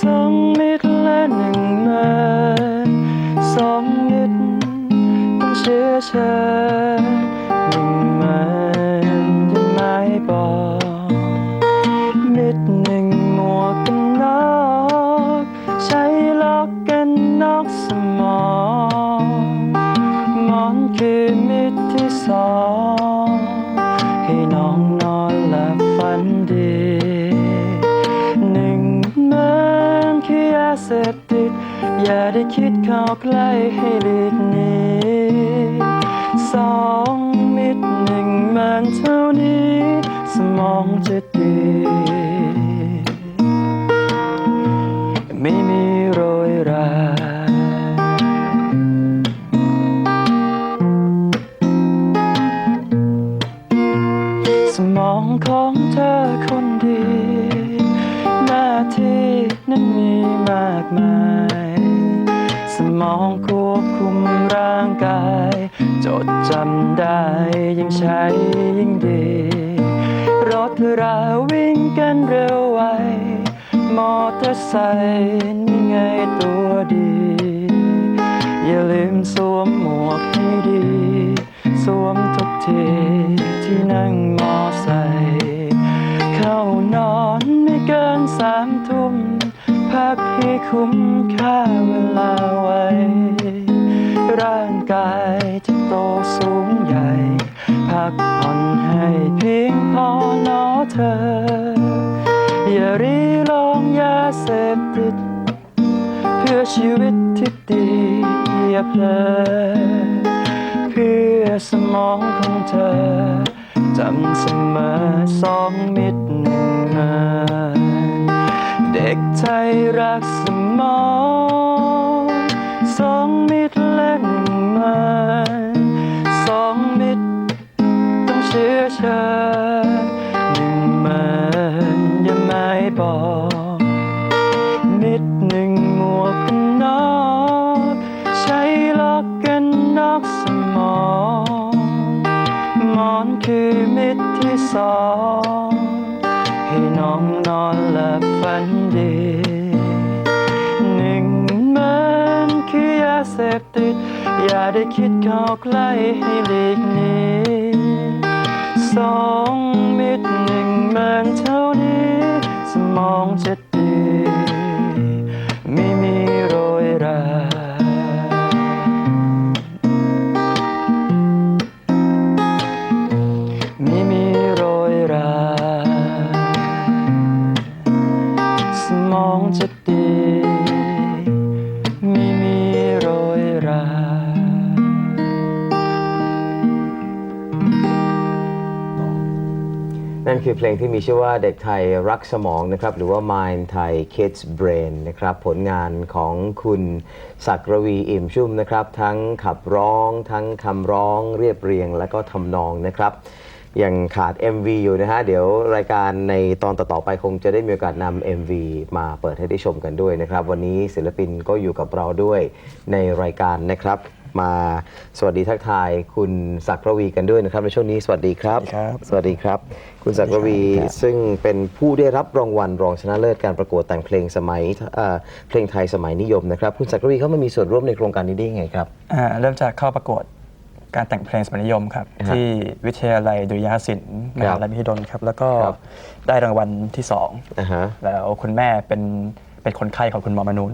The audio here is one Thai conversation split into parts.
สองมิตรและหนึ่งเนินสองมิตรต้องเชื่อใจ อย่าได้คิดเข้าใกล้ให้หลีกหนีสองมิตรหนึ่งมันเท่านี้ สมองจะ เตอร์ไซค์นี่ไงตัวดี อย่าลืมสวมหมวกให้ดี สวมทุกทีที่นั่งมอไซค์เข้านอนไม่เกินสามทุ่มพักให้คุ้มค่าเวลาไว้ ร่างกายที่โตสูง ชีวิตที่ดีอย่าเพลอเพื่อสมองของเธอจำเสมอสองมิตรหนึ่งนาเด็กไทยรักสมอง ให้น้องนอนหลับฝันดีหนึ่งมันคือยาเสพติด อย่าได้คิดเข้าใกล้ให้หลีกหนีสองมิตรหนึ่งมันเท่านี้ สมองจะ เพลงที่มีชื่อว่าเด็กไทยรักสมองนะครับหรือว่า Mind Thai Kids Brain นะครับผลงานของคุณศักรวีอิ่มชุ่มนะครับทั้งขับร้อง ทั้งคำร้องเรียบเรียงและก็ทำนองนะครับยังขาด MV อยู่นะฮะ เดี๋ยวรายการในตอนต่อ ๆ ไปคงจะได้มีโอกาสนำ MV มาเปิดให้ได้ชมกันด้วยนะครับ วันนี้ศิลปินก็อยู่กับเราด้วยในรายการนะครับ มาสวัสดีทักทายคุณศักรวีกันด้วยนะครับในช่วงนี้สวัสดีครับ สวัสดีครับสวัสดีครับคุณศักรวีครับซึ่งเป็นผู้ได้รับรางวัลรองชนะเลิศการประกวดแต่งเพลงสมัยเอ่อเพลงไทยสมัยนิยมนะครับ คุณศักรวีเข้ามามีส่วนร่วมในโครงการนี้ได้ยังไงครับอ่าเริ่มจากเข้าประกวดการแต่งเพลงสมัยนิยมครับฮะที่วิทยาลัยดุริยางคศิลป์มครัหาบลัยมหิดลครับ แล้วก็ครับได้รางวัลที่สองอ่าฮะแล้วคุณแม่เป็น เป็นคนไข้ของคุณหมอมนูน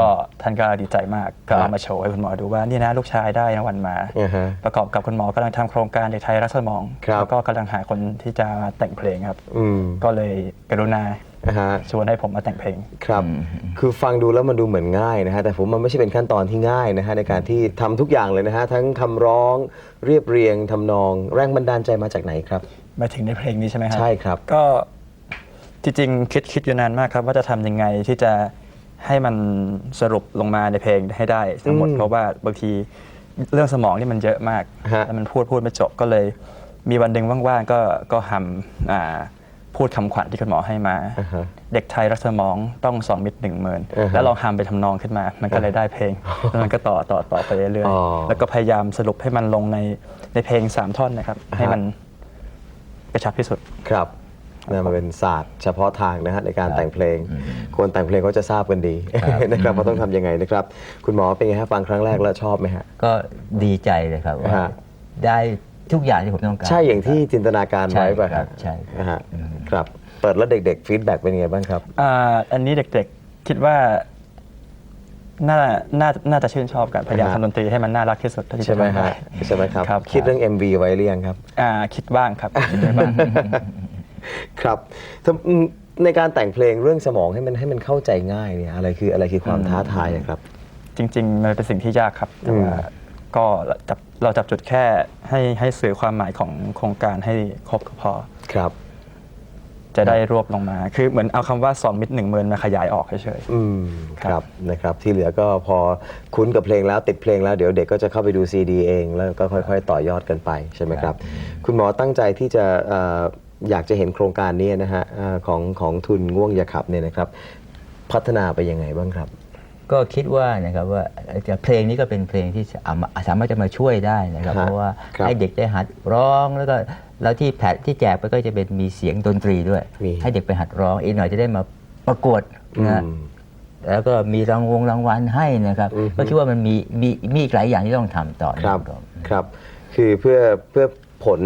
ก็ท่านก็ดีใจมากก็ครัเอาบมาโชว์ให้คุณหมอดูว่านี่นะลูกชายได้รางวัลมาอ่าฮะประกอบกับคุณหมอกำลังทำโครงการเด็กไทยรักสมองครับแล้วก็กำลังหาคนที่จะมาแต่งเพลงครับอืมก็เลยกรุณาอ่าฮะชวนให้ผมมาแต่งเพลง ครับ คือฟังดูแล้วมันดูเหมือนง่ายนะฮะ แต่ผมมันไม่ใช่เป็นขั้นตอนที่ง่ายนะฮะในการที่ทำทุกอย่างเลยนะฮะ ทั้งคำร้องเรียบเรียงทำนอง แรงบันดาลใจมาจากไหนครับ มาถึงในเพลงนี้ใช่ไหมครับ ใช่ครับ ก็ จริงๆคิดคิดอยู่นานมากครับ ว่าจะทำยังไงที่จะให้มันสรุปลงมาในเพลงให้ได้ทั้งหมดอืมเพราะว่าบางทีเรื่องสมองนี่มันเยอะมากฮะ แล้วมันพูดพูดไม่จบก็เลย มีวันหนึ่งว่างๆก็ก็ทำอ่าพูดคำขวัญที่คุณหมอให้มา อ่าฮะ เด็กไทยรักสมองต้องสองมิตรหนึ่งหมื่นอ่าฮะแล้วลองทำไปทำนองขึ้นมา มันก็เลยได้เพลง แล้วมันก็ต่อต่อต่อไปเรื่อยอ๋อๆ แล้วก็พยายามสรุปให้มันลงในในเพลงสามท่อนนะครับ ให้มันกระชับที่สุด ครับ นะมันเป็นศาสตร์เฉพาะทางนะฮะในการครับแต่งเพลง คนแต่งเพลงก็จะทราบกันดีครับนะครับว่าต้องทำยังไงนะครับ คุณหมอเป็นไงฮะฟังครั้งแรกแล้วชอบไหมฮะ ก็ดีใจเลยครับว่าฮะได้ทุกอย่างที่ผมต้องการ ใช่อย่างที่จินตนาการไว้ป่ะใช่ครัฮะบใช่ครับนะฮะครับ เปิดแล้วเด็กๆฟีดแบ็กเป็นยังไงบ้างครับอ่าอันนี้เด็กๆคิดว่าน่าน่า น่าจะชื่นชอบกัน พยายามฮะทำดนตรีให้มันน่ารักที่สุดเท่าที่ใช่จะไหมทำฮะได้ใช่ไหมครับครับ คิดเรื่อง MV ไว้หรือยังครับ อ่า คิดบ้างครับคิดไว้บ้าง ครับทำอืมในการแต่งเพลงเรื่องสมองให้มันให้มันเข้าใจง่ายเนี่ยอะไรคืออะไรคือความท้าทายอะครับ จริง ๆ มันเป็นสิ่งที่ยากครับแต่ว่าอืมก็เราจับเราจับจุดแค่ให้ให้สื่อความหมายของโครงการให้ครบก็พอ ครับ จะได้รวบลงมา คือเหมือนเอาคำว่า2มิตรหนึ่งเมินมาขยายออกเฉยอืมคครัรับบนะครับ ที่เหลือก็พอคุ้นกับเพลงแล้วติดเพลงแล้วเดี๋ยวเด็กก็จะเข้าไปดูซีดีเอง แล้วก็ค่อย ๆ ต่อยอดกันไปใช่ไหมครับ คุณหมอตั้งใจที่จะเอ่อ อยากจะเห็นโครงการนี้นะฮะเอ่อของของทุนง่วงอย่าขับเนี่ยนะครับ พัฒนาไปยังไงบ้างครับ ก็คิดว่านะครับว่าจะเพลงนี้ก็เป็นเพลงที่สามารถสามารถจะมาช่วยได้นะครับฮะเพราะว่าครับให้เด็กได้หัดร้องแล้วก็แล้วที่แผนที่แจกไปก็จะเป็นมีเสียงดนตรีด้วย มี ให้เด็กไปหัดร้องอีกหน่อยจะได้มาประกวดอืนะมแล้วก็มีรางวงรางวัลให้นะครับ อือฮึ ก็คิดว่ามันมีมีมีอีกหลายอย่างที่ต้องทำต่อครับนะครับ ครับ คือเพื่อเพื่อ ผล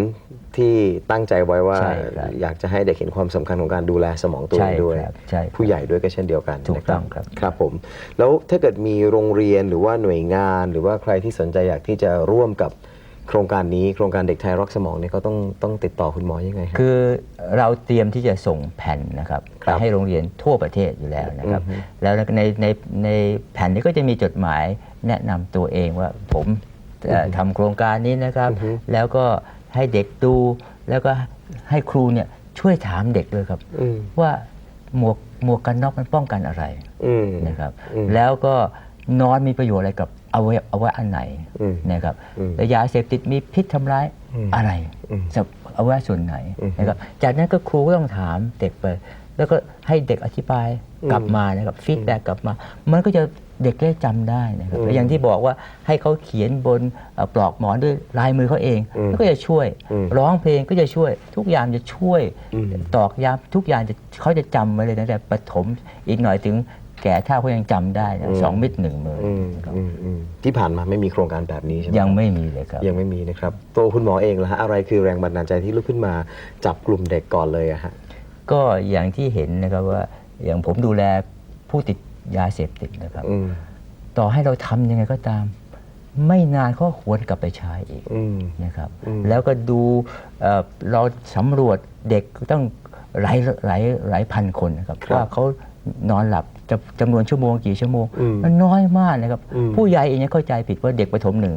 ที่ตั้งใจไว้ว่า ใช่ครับอยากจะให้เด็กเห็นความสำคัญของการดูแลสมองตัวเอใช่งด้วยครับใช่ครับผู้ใหญ่ด้วยก็เช่นเดียวกันถูกนะต้องครับ ครับผม แล้วถ้าเกิดมีโรงเรียนหรือว่าหน่วยงาน หรือว่าใครที่สนใจอยากที่จะร่วมกับโครงการนี้โครงการเด็กไทยรักสมองเนี่ยเขาต้องต้องติดต่อคุณหมอยังไงครับ คือเราเตรียมที่จะส่งแผ่นนะครับครัไปบให้โรงเรียนทั่วประเทศอยู่แล้วนะครับ อือฮึแล้วในในในแผ่นนี้ก็จะมีจดหมายแนะนำตัวเองว่าผมเอ่อทำโครงการนี้นะครับอือฮึแล้วก็ ให้เด็กดู แล้วก็ให้ครูเนี่ยช่วยถามเด็กเลยครับ อืม ว่าหมวกหมวกกันน็อกมันป้องกันอะไรอืม นะครับ อืมแล้วก็นอนมีประโยชน์อะไรกับอวัยวะอวัยวะอันไหนอืมนะครับอืมแล้วยาเสพติดมีพิษทำร้ายอืมอะไรอืมสำหรับอวัยวะส่วนไหนอืมนะครับจากนั้นก็ครูก็ต้องถามเด็กไป แล้วก็ให้เด็กอธิบายกลับมานะครับฟีดแบ็กกลับมา มันก็จะ เด็กได้จำได้นะครับอืมและอย่างที่บอกว่าให้เขาเขียนบนเอ่อปลอกหมอนด้วยลายมือเขาเองอืมแล้วก็จะช่วยอืมร้องเพลงก็จะช่วย ทุกอย่างจะช่วยอืมตอกย้ำทุกอย่างจะเขาจะจำไว้เลยนะแต่ประถมอีกหน่อยถึงแก่เท่าเขายังจำได้นะสองมิตรหนึ่งมืออืมอืมอืมที่ผ่านมาไม่มีโครงการแบบนี้ใช่ไหมยังครับไม่มีเลยครับ ยังไม่มีนะครับ ตัวคุณหมอเองล่ะฮะอะไรคือแรงบันดาลใจที่ลุกขึ้นมาจับกลุ่มเด็กก่อนเลยอะฮะก็อย่างที่เห็นนะครับว่าอย่างผมดูแลผู้ติด ยาเสพติดนะครับอืมต่อให้เราทำยังไงก็ตาม ไม่นานก็หวนกลับไปใช้อีกอืมนะครับอืมแล้วก็ดูเอ่อเราสำรวจเด็กต้องหลายหลายหลายพันคนนะครับครับว่าเขานอนหลับจะจำนวนชั่วโมงกี่ชั่วโมงอืมมันน้อยมากนะครับอืมผู้ใหญ่เองยังเข้าใจผิดว่าเด็กประถมหนึ่ง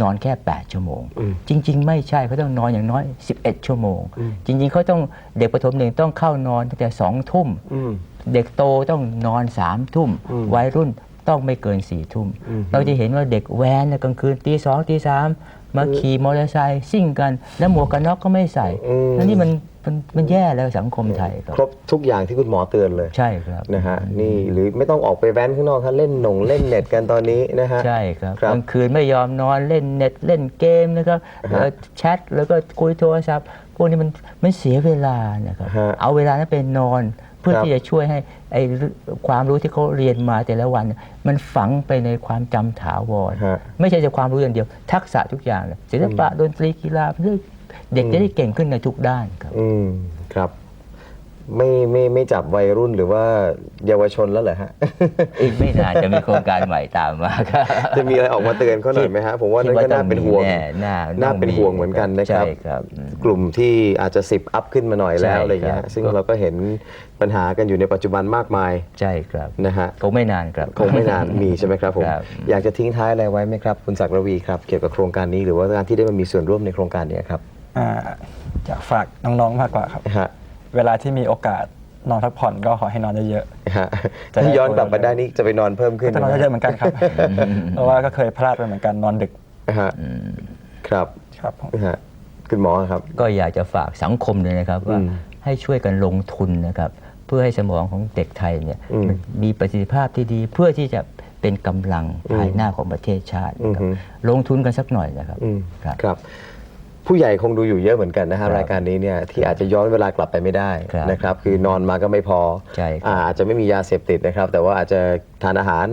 นอนแค่ 8 ชั่วโมงอืมจริง ๆ ไม่ใช่เขาต้องนอนอย่างน้อย 11 ชั่วโมงอืมจริง ๆเขาต้องเด็กประถมหนึ่งต้องเข้านอนตั้งแต่สองทุ่มอืมเด็กโตต้องนอนสามทุ่มอืมวัยรุ่นต้องไม่เกินสี่ทุ่มอืมเราจะเห็นว่าเด็กแว้นในกลางคืนตีสองตีสามมาขี่มอเตอร์ไซค์ซิ่งกัน แล้วหมวกกันน็อกก็ไม่ใส่อืมแล้วนี่มัน มันมันแย่แล้วสังคมไทยครับครบทุกอย่างที่คุณหมอเตือนเลยใช่ครับนะฮะนี่หรือไม่ต้องออกไปแว้นข้างนอกครับเล่นหนงเล่นเน็ตกันตอนนี้นะฮะใช่ครับครับกลางคืนไม่ยอมนอนเล่นเน็ตเล่นเกมนะครับฮะเอ่อแชทแล้วก็คุยโทรศัพท์พวกนี้มันมันเสียเวลานะครับฮะเอาเวลานั้นไปนอนเพื่อครับที่จะช่วยให้ไอ้ความรู้ที่เขาเรียนมาแต่ละวัน มันฝังไปในความจำถาวรฮะไม่ใช่แต่ความรู้อย่างเดียว ทักษะทุกอย่างเลยศิลปะดนตรีกีฬาเรื่อง เด็กจะได้เก่งขึ้นในทุกด้านครับ อืมครับ ไม่ไม่ไม่จับวัยรุ่นหรือว่าเยาวชนแล้วเหรอฮะ อีกไม่นานจะมีโครงการใหม่ตามมาครับ จะมีอะไรออกมาเตือนเขาหน่อยไหมฮะผมว่านั่นก็น่าเป็นห่วงคิดาต้องมีแน่น่าน่าเป็นห่วงเหมือนกันนะครับ ใช่ครับอืมกลุ่มที่อาจจะสิบอัพขึ้นมาหน่อยแล้วใช่อะไรเงี้ครัยบซึ่งเราก็เห็นปัญหากันอยู่ในปัจจุบันมากมายใช่ครับนะฮะคงไม่นานครับ คงไม่นาน มีใช่ไหมครับผมครับ อยากจะทิ้งท้ายอะไรไว้ไหมครับ คุณศักดิ์ระวีครับเกี่ยวกับโครงการนี้หรือว่าการที่ได้มามีส่วนร่วมในโครงการเนี้ครับ อ่าอยากฝากน้องๆมากกว่าครับ ฮะเวลาที่มีโอกาสนอนพักผ่อนก็ขอให้นอนเยอะ ฮะจะได้ ถ้าย้อนกลับมาได้นี่จะไปนอนเพิ่มๆขึ้นก็นอนเยอะๆเหมือนกันครับ เพราะว่าก็เคยพลาดไปเหมือนกันนอนดึกนะฮะครับครับผมนะฮะคุณหมอครับ ก็อยากจะฝากสังคมเลยนะครับ ว่าอืมให้ช่วยกันลงทุนนะครับ เพื่อให้สมองของเด็กไทยเนี่ยอืมมันมีประสิทธิภาพที่ดี เพื่อที่จะเป็นกำลังภายหน้าของประเทศชาตินะครับอือฮึ ลงทุนกันสักหน่อยนะครับอืมครับ ครับ ผู้ใหญ่คงดูอยู่เยอะเหมือนกันนะครัฮะบรายการนี้เนี่ยที่อาจจะย้อนเวลากลับไปไม่ได้ครับนะครับคือนอนมาก็ไม่พอใช่ครับอ่าอาจจะไม่มียาเสพติดนะครับ แต่ว่าอาจจะทานอาหาร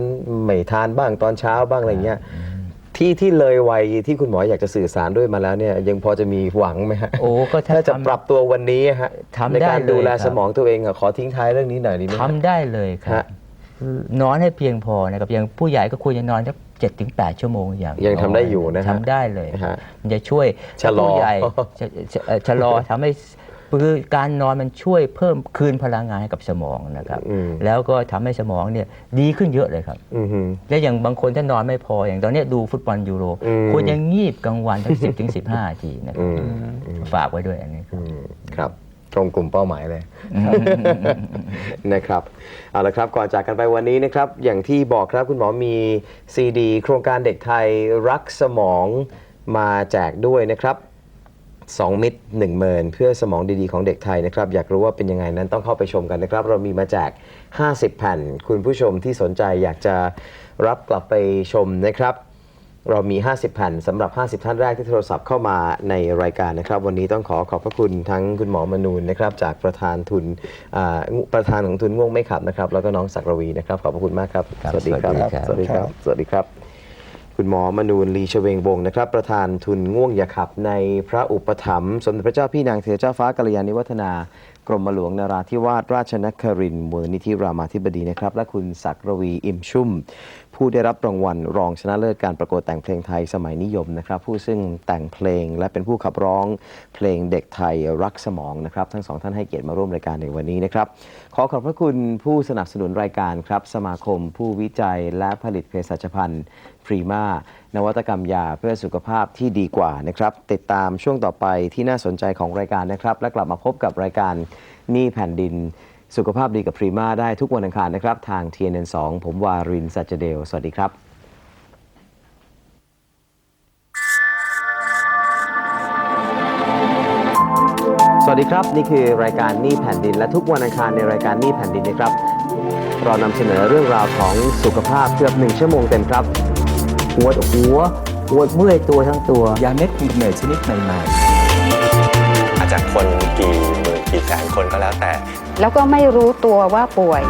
ไม่ทานบ้างตอนเช้าบ้างอะไรเงี้ยที่ที่เลยวัยที่คุณหมออยากจะสื่อสารด้วยมาแล้วเนี่ยยังพอจะมีหวังไหมฮะโอ้ก็ถ้าถ้าจะทำ ปรับตัววันนี้ฮะทำในการได้เลยดูแลครับ สมองตัวเองอะขอทิ้งท้ายเรื่องนี้หน่อยดีไหมฮะ ทำได้เลยครัฮะ บ นอนให้เพียงพอนะครับอย่างผู้ใหญ่ก็ควรจะนอนสัก เจ็ดถึงแปดชั่วโมงอย่างยังทำได้อยู่นะฮะทำได้เลย ฮะมันจะช่วยชะลอ ผู้ใหญ่ชะชะเอ่อชะลอทำให้คือการนอนมันช่วยเพิ่มคืนพลังงานให้กับสมองนะครับ อืมแล้วก็ทำให้สมองเนี่ยดีขึ้นเยอะเลยครับ อือฮึและอย่างบางคนถ้านอนไม่พออย่างตอนเนี้ยดูฟุตบอลยูโรอืม ควรจะงีบกลางวันทั้งสิบถึงสิบห้านาทีนะคอืรับมฝากไว้ด้วยอันนี้ครับ อืมครับ ตรงกลุ่มเป้าหมายเลยนะครับเอาละครับก่อนจากกันไปวันนี้นะครับ อย่างที่บอกครับคุณหมอมีซีดี โครงการเด็กไทยรักสมองมาแจกด้วยนะครับ2มิตร1เมินเพื่อสมองดีๆของเด็กไทยนะครับ อยากรู้ว่าเป็นยังไงนั้นต้องเข้าไปชมกันนะครับ เรามีมาแจก 50 แผ่น คุณผู้ชมที่สนใจอยากจะรับกลับไปชมนะครับ เรามี 50 แผ่นสำหรับ 50 ท่านแรกที่โทรศัพท์เข้ามาในรายการนะครับ วันนี้ต้องขอขอบพระคุณทั้งคุณหมอมนูนนะครับ จากประธานทุนอ่าประธานของทุนง่วงไม่ขับนะครับ แล้วก็น้องศักรวีนะครับ ขอบพระคุณมากครับ ครับสวัสดีครับสวัสดีครับสวัสดีครับ คุณหมอมนูนลีชเวงวงศ์นะครับ ประธานทุนง่วงอย่าขับในพระอุปถัมภ์สมเด็จพระเจ้าพี่นางเธอเจ้าฟ้ากัลยาณิวัฒนากรมหลวงนราธิวาสราชนครินทร์มูลนิธิรามาธิบดีนะครับ และคุณศักรวีอิ่มชุ่ม ผู้ได้รับรางวัล รองชนะเลิศการประกวดแต่งเพลงไทยสมัยนิยมนะครับ ผู้ซึ่งแต่งเพลงและเป็นผู้ขับร้องเพลงเด็กไทยรักสมองนะครับ ทั้งสองท่านให้เกียรติมาร่วมรายการในวันนี้นะครับ ขอขอบพระคุณผู้สนับสนุนรายการครับ สมาคม ผู้วิจัยและผลิตเภสัชพันธ์พรีมานวัตกรรมยาเพื่อสุขภาพที่ดีกว่านะครับ ติดตามช่วงต่อไปที่น่าสนใจของรายการนะครับ และกลับมาพบกับรายการนี่แผ่นดิน สุขภาพดีกับพรีมาได้ทุกวันอังคารนะครับ ทาง TNN2 ผมวารินสัจเดล สวัสดีครับสวัสดีครับ นี่คือรายการหนี้แผ่นดิน และทุกวันอังคารในรายการหนี้แผ่นดินนะครับ เรานำเสนอเรื่องราวของสุขภาพเกือบหนึ่งชั่วโมงเต็มครับปวดหัวปวดเมื่อยตัวทั้งตัว ยาเม็ดกำเนิดชนิดใหม่ๆอาจจะคนกี่หมื่น กี่แสนคนก็แล้วแต่ แล้วก็ไม่รู้ตัวว่าป่วย